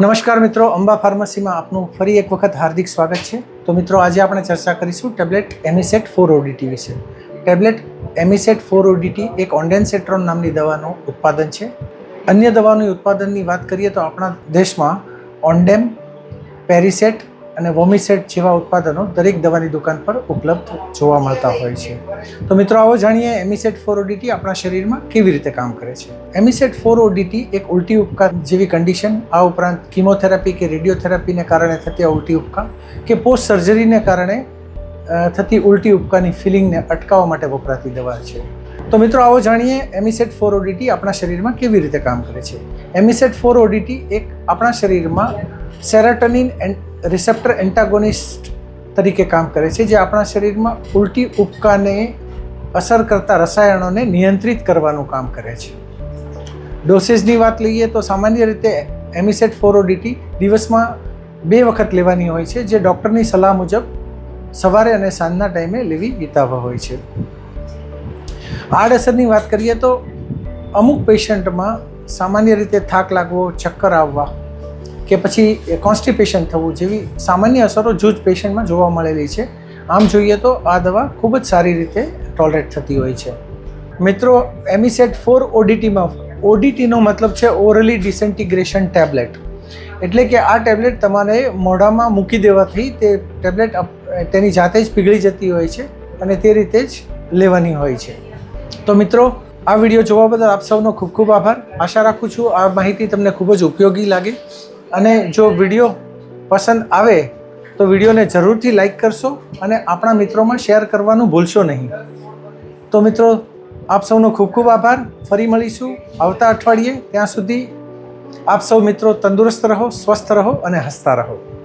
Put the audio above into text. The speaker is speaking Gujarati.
નમસ્કાર મિત્રો, અંબા ફાર્મસીમાં આપનું ફરી એક વખત હાર્દિક સ્વાગત છે. તો મિત્રો, આજે આપણે ચર્ચા કરીશું ટેબ્લેટ એમિસેટ ફોર ઓડીટી વિશે. ટેબ્લેટ એમિસેટ ફોર ઓડીટી એક ઓન્ડેન્સેટ્રોન નામની દવાનું ઉત્પાદન છે. અન્ય દવાનું ઉત્પાદનની વાત કરીએ તો આપણા દેશમાં ઓન્ડેમ, પેરિસેટ અને વોમિસેટ જેવા ઉત્પાદનો દરેક દવાની દુકાન પર ઉપલબ્ધ જોવા મળતા હોય છે. તો મિત્રો, આવો જાણીએ એમિસેટ ફોર ઓડીટી આપણા શરીરમાં કેવી રીતે કામ કરે છે. એમિસેટ ફોર ઓડીટી એક ઉલટી ઉપકાર જેવી કન્ડિશન આ ઉપરાંત કિમોથેરાપી કે રેડિયોથેરાપીને કારણે થતી આ ઉલટી ઉપકા કે પોસ્ટ સર્જરીને કારણે થતી ઉલટી ઉપકાની ફિલિંગને અટકાવવા માટે વપરાતી દવા છે. તો મિત્રો, આવો જાણીએ એમિસેટ ફોર ઓડીટી આપણા શરીરમાં કેવી રીતે કામ કરે છે. એમિસેટ ફોર ઓડીટી એક આપણા શરીરમાં સેરાટોનિન રિસેપ્ટર એન્ટાગોનિસ્ટ તરીકે કામ કરે છે, જે આપણા શરીરમાં ઉલટી ઉપકાને અસર કરતા રસાયણોને નિયંત્રિત કરવાનું કામ કરે છે. ડોસેજની વાત લઈએ તો સામાન્ય રીતે એમિસેટ ફોરોડીટી દિવસમાં બે વખત લેવાની હોય છે, જે ડૉક્ટરની સલાહ મુજબ સવારે અને સાંજના ટાઈમે લેવી વિતાવવા હોય છે. આડઅસરની વાત કરીએ તો અમુક પેશન્ટમાં સામાન્ય રીતે થાક લાગવો, ચક્કર આવવા કે પછી કોન્સ્ટિપેશન થવું જેવી સામાન્ય અસરો જૂજ પેશન્ટમાં જોવા મળેલી છે. આમ જોઈએ તો આ દવા ખૂબ જ સારી રીતે ટોલરેટ થતી હોય છે. મિત્રો, એમિસેટ ફોર ઓડીટીમાં ઓડીટીનો મતલબ છે ઓરલી ડિસેન્ટિગ્રેશન ટેબ્લેટ એટલે કે આ ટેબ્લેટ તમારે મોઢામાં મૂકી દેવાથી તે ટેબ્લેટ તેની જાતે જ પીગળી જતી હોય છે અને તે રીતે જ લેવાની હોય છે. તો મિત્રો, આ વીડિયો જોવા બદલ આપ સૌનો ખૂબ ખૂબ આભાર. આશા રાખું છું આ માહિતી તમને ખૂબ જ ઉપયોગી લાગે. અને જો વીડિયો પસંદ આવે તો વિડીયોને જરૂરથી લાઈક કરશો અને આપણા મિત્રોમાં શેર કરવાનું ભૂલશો નહીં. તો મિત્રો, આપ સૌનો ખૂબ ખૂબ આભાર. ફરી મળીશું આવતા અઠવાડિયે. ત્યાં સુધી આપ સૌ મિત્રો તંદુરસ્ત રહો, સ્વસ્થ રહો અને હસતા રહો.